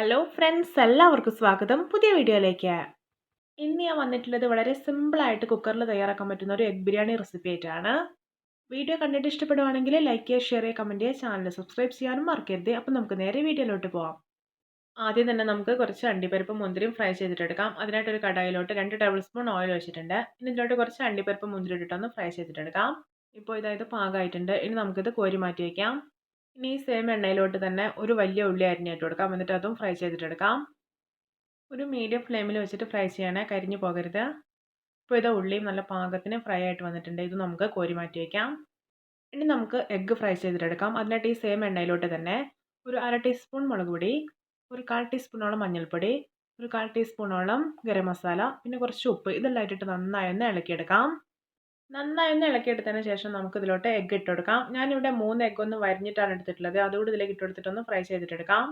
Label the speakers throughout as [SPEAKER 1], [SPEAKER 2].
[SPEAKER 1] Hello friends എല്ലാവർക്കും സ്വാഗതം. പുതിയ വീഡിയോയിലേക്ക്. ഇന്ന് ഞാൻ വന്നിട്ടുള്ളത് വളരെ സിമ്പിളായിട്ട് കുക്കറിൽ തയ്യാറാക്കാൻ പറ്റുന്ന ഒരു എഗ് ബിരിയാണി റെസിപ്പി ആയിട്ടാണ്. വീഡിയോ കണ്ടിട്ട് ഇഷ്ടപ്പെടുവാണെങ്കിൽ ലൈക്ക് ചെയ്യുക ഷെയർ ചെയ്യുക കമന്റ് ചെയ്യുക ചാനൽ സബ്സ്ക്രൈബ് ചെയ്യാനും മറക്കരുത്. അപ്പം നമുക്ക് നേരെ വീഡിയോയിലോട്ട് പോവാം. ആദ്യം തന്നെ നമുക്ക് കുറച്ച് അണ്ടിപ്പരിപ്പ് മുന്തിരിയും ഫ്രൈ ചെയ്തിട്ടെടുക്കാം അതിനായിട്ട് ഒരു കടായിലോട്ട് രണ്ട് ടേബിൾ സ്പൂൺ ഓയിൽ വെച്ചിട്ടുണ്ട് ഇതിലോട്ട് കുറച്ച് അണ്ടിപ്പരിപ്പ് മുന്തിരി ഇട്ടിട്ടൊന്ന് ഫ്രൈ ചെയ്തിട്ടെടുക്കാം ഇപ്പോൾ ഇതായത് പാകമായിട്ടുണ്ട് ഇനി നമുക്കിത് കോരി മാറ്റി വയ്ക്കാം ഇനി സെയിം എണ്ണയിലോട്ട് തന്നെ ഒരു വലിയ ഉള്ളി അരിഞ്ഞിട്ട് കൊടുക്കാം. എന്നിട്ട് അതും ഫ്രൈ ചെയ്തിട്ടെടുക്കാം ഒരു മീഡിയം ഫ്ലെയിമിൽ വെച്ചിട്ട് ഫ്രൈ ചെയ്യണേ കരിഞ്ഞു പോകരുത്. ഇപ്പോൾ ഇത് ഉള്ളിയും നല്ല പാകത്തിന് ഫ്രൈ ആയിട്ട് വന്നിട്ടുണ്ട്. ഇത് നമുക്ക് കോരി മാറ്റി വയ്ക്കാം ഇനി നമുക്ക് എഗ്ഗ് ഫ്രൈ ചെയ്തിട്ടെടുക്കാം അതിനായിട്ട് ഈ സെയിം എണ്ണയിലോട്ട് തന്നെ ഒരു അര ടീസ്പൂൺ മുളക് പൊടി ഒരു കാൽ ടീസ്പൂണോളം മഞ്ഞൾപ്പൊടി ഒരു കാൽ ടീസ്പൂണോളം ഗരം മസാല പിന്നെ കുറച്ച് ഉപ്പ്. ഇതെല്ലാം ഇട്ടിട്ട് നന്നായി ഒന്ന് ഇളക്കിയെടുക്കാം. നന്നായി ഒന്ന് ഇളക്കിയെടുത്തതിന് ശേഷം നമുക്ക് ഇതിലോട്ട് എഗ്ഗ് ഇട്ട് കൊടുക്കാം ഞാനിവിടെ മൂന്ന് എഗ്ഗ് ഒന്ന് വരിഞ്ഞിട്ടാണ് എടുത്തിട്ടുള്ളത്. അതുകൂടി ഇതിലേക്ക് ഇട്ട് കൊടുത്തിട്ടൊന്ന് ഫ്രൈ ചെയ്തിട്ടെടുക്കാം.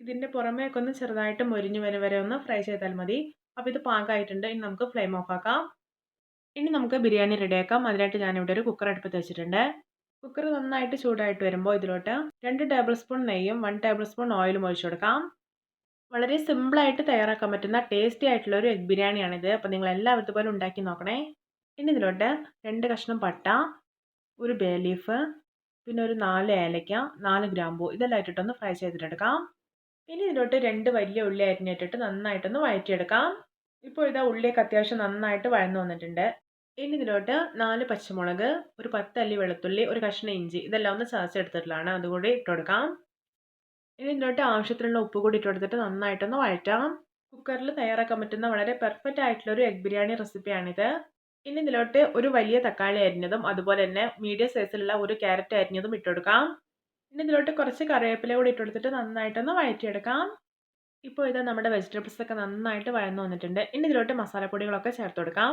[SPEAKER 1] ഇതിന്റെ പുറമേക്ക് ഒന്ന് ചെറുതായിട്ട് മൊരിഞ്ഞു വരെ വരെ ഒന്ന് ഫ്രൈ ചെയ്താൽ മതി. അപ്പോൾ ഇത് പാകമായിട്ടുണ്ട് ഇനി നമുക്ക് ഫ്ലെയിം ഓഫ് ആക്കാം. ഇനി നമുക്ക് ബിരിയാണി റെഡിയാക്കാം അതിനായിട്ട് ഞാനിവിടെ ഒരു കുക്കർ അടുപ്പത്ത് വെച്ചിട്ടുണ്ട്. കുക്കർ നന്നായിട്ട് ചൂടായിട്ട് വരുമ്പോൾ ഇതിലോട്ട് രണ്ട് ടേബിൾ സ്പൂൺ നെയ്യും വൺ ടേബിൾ സ്പൂൺ ഓയിലും ഒഴിച്ചു കൊടുക്കാം. വളരെ സിമ്പിളായിട്ട് തയ്യാറാക്കാൻ പറ്റുന്ന ടേസ്റ്റി ആയിട്ടുള്ള ഒരു എഗ് ബിരിയാണിയാണിത്. അപ്പോൾ നിങ്ങൾ എല്ലാവരും ഇതുപോലെ ഉണ്ടാക്കി നോക്കണേ. ഇനി ഇതിലോട്ട് രണ്ട് കഷ്ണം പട്ട ഒരു ബേ ലീഫ് പിന്നെ ഒരു നാല് ഏലയ്ക്ക നാല് ഗ്രാമ്പൂ ഇതെല്ലാം ഇട്ടിട്ടൊന്ന് ഫ്രൈ ചെയ്തിട്ടെടുക്കാം. പിന്നെ ഇതിലോട്ട് രണ്ട് വലിയ ഉള്ളി അരിഞ്ഞിട്ടിട്ട് നന്നായിട്ടൊന്ന് വഴറ്റിയെടുക്കാം. ഇപ്പോൾ ഇതാ ഉള്ളിയൊക്കെ അത്യാവശ്യം നന്നായിട്ട് വഴന്നു വന്നിട്ടുണ്ട്. ഇനി ഇതിലോട്ട് നാല് പച്ചമുളക് ഒരു പത്തല്ലി വെളുത്തുള്ളി ഒരു കഷ്ണം ഇഞ്ചി ഇതെല്ലാം ഒന്ന് ചതച്ചെടുത്തിട്ടുള്ളതാണ്. അതുകൂടി ഇട്ട് കൊടുക്കാം ഇനി ഇതിലോട്ട് ആവശ്യത്തിനുള്ള ഉപ്പ് കൂടി ഇട്ട് കൊടുത്തിട്ട് നന്നായിട്ടൊന്ന് വഴറ്റാം. കുക്കറിൽ തയ്യാറാക്കാൻ പറ്റുന്ന വളരെ പെർഫെക്റ്റ് ആയിട്ടുള്ള ഒരു എഗ് ബിരിയാണി റെസിപ്പിയാണിത് ഇനി ഇതിലോട്ട് ഒരു വലിയ തക്കാളി അരിഞ്ഞതും അതുപോലെ തന്നെ മീഡിയം സൈസിലുള്ള ഒരു ക്യാരറ്റ് അരിഞ്ഞതും ഇട്ടുകൊടുക്കാം ഇനി ഇതിലോട്ട് കുറച്ച് കറിവേപ്പില കൂടി ഇട്ടുകൊടുത്തിട്ട് നന്നായിട്ടൊന്ന് വഴറ്റിയെടുക്കാം. ഇപ്പോൾ ഇത് നമ്മുടെ വെജിറ്റബിൾസ് ഒക്കെ നന്നായിട്ട് വഴന്നു വന്നിട്ടുണ്ട്. ഇനി ഇതിലോട്ട് മസാലപ്പൊടികളൊക്കെ ചേർത്ത് കൊടുക്കാം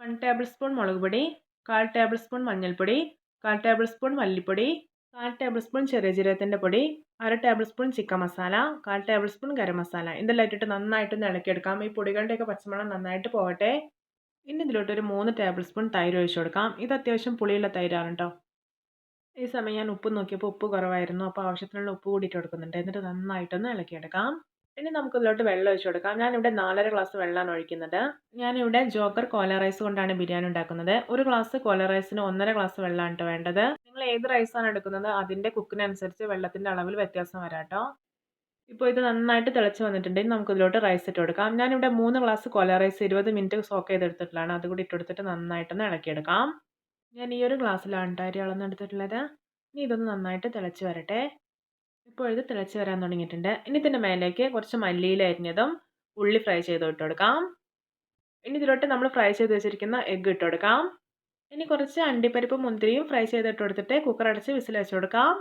[SPEAKER 1] വൺ ടേബിൾ സ്പൂൺ മുളക് പൊടി കാൽ ടേബിൾ സ്പൂൺ മഞ്ഞൾപ്പൊടി കാൽ ടേബിൾ സ്പൂൺ മല്ലിപ്പൊടി കാൽ ടേബിൾ സ്പൂൺ ചെറിയ ജീരകത്തിന്റെ പൊടി അര ടേബിൾ സ്പൂൺ ചിക്കൻ മസാല കാൽ ടേബിൾ സ്പൂൺ ഗരം മസാല. ഇതെല്ലാം ഇട്ടിട്ട് നന്നായിട്ടൊന്ന് ഇളക്കിയെടുക്കാം. ഈ പൊടികളുടെയൊക്കെ പച്ചമണം നന്നായിട്ട് പോകട്ടെ. ഇനി ഇതിലോട്ട് ഒരു മൂന്ന് ടേബിൾ സ്പൂൺ തൈര് ഒഴിച്ചു കൊടുക്കാം. ഇത് അത്യാവശ്യം പുളിയുള്ള തൈരാണ് കേട്ടോ ഈ സമയം ഞാൻ ഉപ്പ് നോക്കിയപ്പോൾ ഉപ്പ് കുറവായിരുന്നു. അപ്പോൾ ആവശ്യത്തിനുള്ള ഉപ്പ് കൂടിയിട്ട് കൊടുക്കുന്നുണ്ട്. എന്നിട്ട് നന്നായിട്ടൊന്ന് ഇളക്കിയെടുക്കാം. ഇനി നമുക്ക് ഇതിലോട്ട് വെള്ളം ഒഴിച്ചു കൊടുക്കാം. ഞാനിവിടെ നാലര ഗ്ലാസ് വെള്ളമാണ് ഒഴിക്കുന്നത്. ഞാനിവിടെ ജോക്കർ കോല റൈസ് കൊണ്ടാണ് ബിരിയാണി ഉണ്ടാക്കുന്നത്. ഒരു ഗ്ലാസ് കോല റൈസിന് ഒന്നര ഗ്ലാസ് വെള്ളമാണ് വേണ്ടത്. നിങ്ങൾ ഏത് റൈസാണ് എടുക്കുന്നത്? അതിന്റെ കുക്കിനനുസരിച്ച് വെള്ളത്തിന്റെ അളവിൽ വ്യത്യാസം വരാം കേട്ടോ ഇപ്പോൾ ഇത് നന്നായിട്ട് തിളച്ച് വന്നിട്ടുണ്ടെങ്കിൽ നമുക്ക് ഇതിലോട്ട് റൈസ് ഇട്ട് കൊടുക്കാം. ഞാനിവിടെ മൂന്ന് ഗ്ലാസ് കൊല റൈസ് ഇരുപത് മിനിറ്റ് സോക്ക് ചെയ്തെടുത്തിട്ടുള്ളതാണ്. അതുകൂടി ഇട്ട് കൊടുത്തിട്ട് നന്നായിട്ടൊന്ന് ഇളക്കിയെടുക്കാം. ഞാൻ ഈ ഒരു ഗ്ലാസ്സിലാണ് അരി അളന്നെടുത്തിട്ടുള്ളത് ഇനി ഇതൊന്ന് നന്നായിട്ട് തിളച്ച് വരട്ടെ. ഇപ്പോൾ ഇത് തിളച്ച് വരാൻ തുടങ്ങിയിട്ടുണ്ട്. ഇനി ഇതിന്റെ മേലേക്ക് കുറച്ച് മല്ലിയിൽ അരിഞ്ഞതും ഉള്ളി ഫ്രൈ ചെയ്ത് ഇട്ട് കൊടുക്കാം. ഇനി ഇതിലോട്ട് നമ്മൾ ഫ്രൈ ചെയ്ത് വെച്ചിരിക്കുന്ന എഗ്ഗ് ഇട്ട് കൊടുക്കാം. ഇനി കുറച്ച് അണ്ടിപ്പരിപ്പ് മുന്തിരിയും ഫ്രൈ ചെയ്തിട്ട് കൊടുത്തിട്ട് കുക്കർ അടച്ച് വിസിൽ കൊടുക്കാം.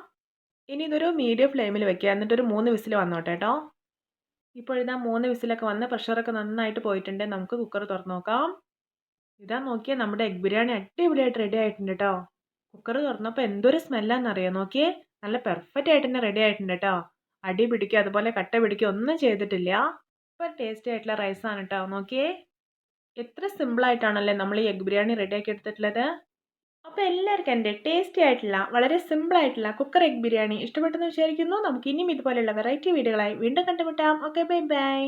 [SPEAKER 1] ഇനി ഇതൊരു മീഡിയം ഫ്ലെയിമിൽ വെക്കുക എന്നിട്ടൊരു മൂന്ന് വിസിൽ വന്നോട്ടെ കേട്ടോ ഇപ്പോൾ ഇതാ മൂന്ന് വിസിലൊക്കെ വന്ന് പ്രഷറൊക്കെ നന്നായിട്ട് പോയിട്ടുണ്ട്. നമുക്ക് കുക്കർ തുറന്ന് നോക്കാം. ഇതാ നോക്കിയാൽ നമ്മുടെ എഗ് ബിരിയാണി അടിപൊളിയായിട്ട് റെഡി ആയിട്ടുണ്ട് കേട്ടോ കുക്കർ തുറന്നപ്പോൾ എന്തൊരു സ്മെല്ലാണെന്നറിയാം നോക്കിയേ. നല്ല പെർഫെക്റ്റ് ആയിട്ട് തന്നെ റെഡി ആയിട്ടുണ്ട് കേട്ടോ അടി പിടിക്കുക അതുപോലെ കട്ട പിടിക്കുക ഒന്നും ചെയ്തിട്ടില്ല. സൂപ്പർ ടേസ്റ്റി ആയിട്ടുള്ള റൈസാണ് കേട്ടോ നോക്കിയേ. എത്ര സിമ്പിളായിട്ടാണല്ലേ നമ്മൾ ഈ എഗ് ബിരിയാണി റെഡിയാക്കി എടുത്തിട്ടുള്ളത്? അപ്പോൾ എല്ലാവർക്കും എന്റെ ടേസ്റ്റി ആയിട്ടുള്ള വളരെ സിമ്പിൾ ആയിട്ടുള്ള കുക്കർ എഗ് ബിരിയാണി ഇഷ്ടപ്പെട്ടെന്ന് വിചാരിക്കുന്നു. നമുക്ക് ഇനിയും ഇതുപോലെയുള്ള വെറൈറ്റി വീഡിയോകളായി വീണ്ടും കണ്ടുമുട്ടാം. Okay bye bye